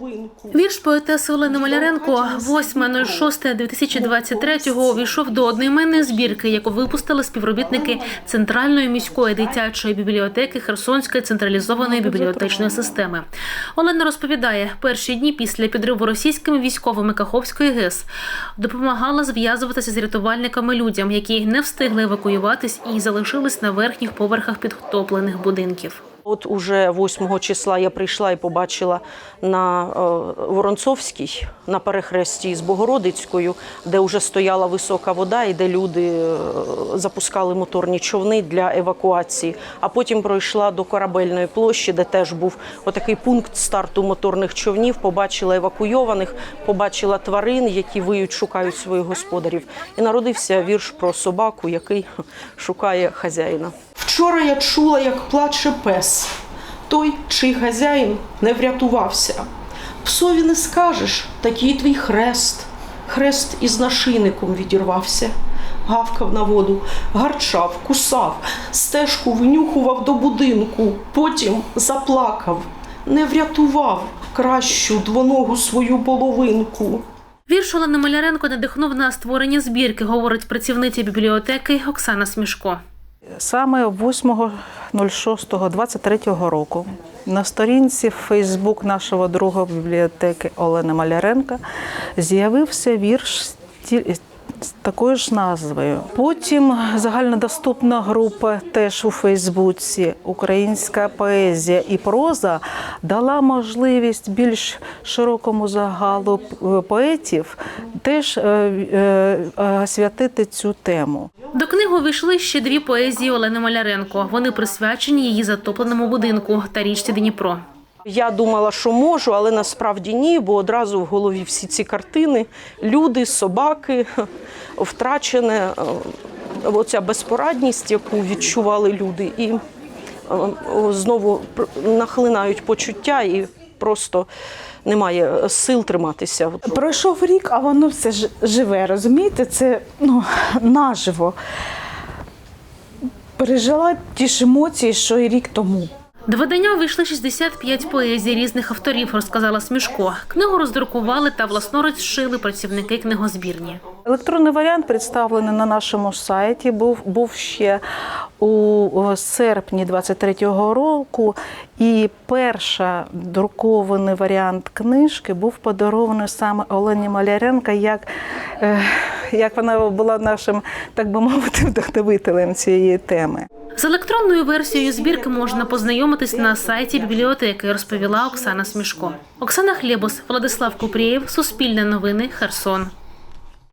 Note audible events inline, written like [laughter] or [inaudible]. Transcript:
половинку. Вірш поетеси Олени Маляренко 8.06.2023 увійшов до одноіменної збірки, яку випустили співробітники Центральної міської дитячої бібліотеки Херсонської централізованої бібліотечної системи. Олена розповідає, перші дні після підриву російськими військовими Каховської ГЕС допомагала зв'язуватися з рятувальниками людям, які не встигли евакуюватись і залишились на верхніх поверхах підтоплених будинків. От уже 8 числа я прийшла і побачила на е, Воронцовській, на перехресті з Богородицькою, де вже стояла висока вода і де люди е, запускали моторні човни для евакуації. А потім пройшла до корабельної площі, де теж був отакий пункт старту моторних човнів. Побачила евакуйованих, побачила тварин, які виють, шукають своїх господарів. І народився вірш про собаку, який шукає хазяїна. Вчора я чула, як плаче пес, той, чий хазяїн не врятувався. Псові не скажеш, такий твій хрест. Хрест із нашийником відірвався, гавкав на воду, гарчав, кусав, стежку винюхував до будинку, потім заплакав, не врятував кращу двоногу свою половинку. Вірш Олени Маляренко надихнув на створення збірки, говорить працівниця бібліотеки Оксана Смішко. Саме 8.06.23 року на сторінці Фейсбук нашого друга бібліотеки Олени Маляренка з'явився вірш з такою ж назвою. Потім загальнодоступна група теж у Фейсбуці Українська поезія і проза дала можливість більш широкому загалу е, поетів теж е, е, освятити цю тему. До книги увійшли ще дві поезії Олени Маляренко. Вони присвячені її затопленому будинку та річці Дніпро. Я думала, що можу, але насправді ні, бо одразу в голові всі ці картини, люди, собаки, [laughs] втрачене, е, оця безпорадність, яку відчували люди, і е, знову нахлинають почуття і просто немає сил триматися. Пройшов рік, а воно все живе, розумієте? Це ну, [laughs] наживо. Пережила ті ж емоції, що і рік тому. До видання увійшли 65 поезій різних авторів, розказала Смішко. Книгу роздрукували та власноруч зшили працівники книгозбірні. Електронний варіант представлений на нашому сайті. Був був ще у серпні 23-го року. І перша друкований варіант книжки був подарований саме Олені Маляренко, як, як вона була нашим, так би мовити, вдохновителем цієї теми. З електронною версією збірки можна познайомитись на сайті бібліотеки, розповіла Оксана Смішко. Оксана Хлєбус, Владислав Купрієв, Суспільне новини, Херсон.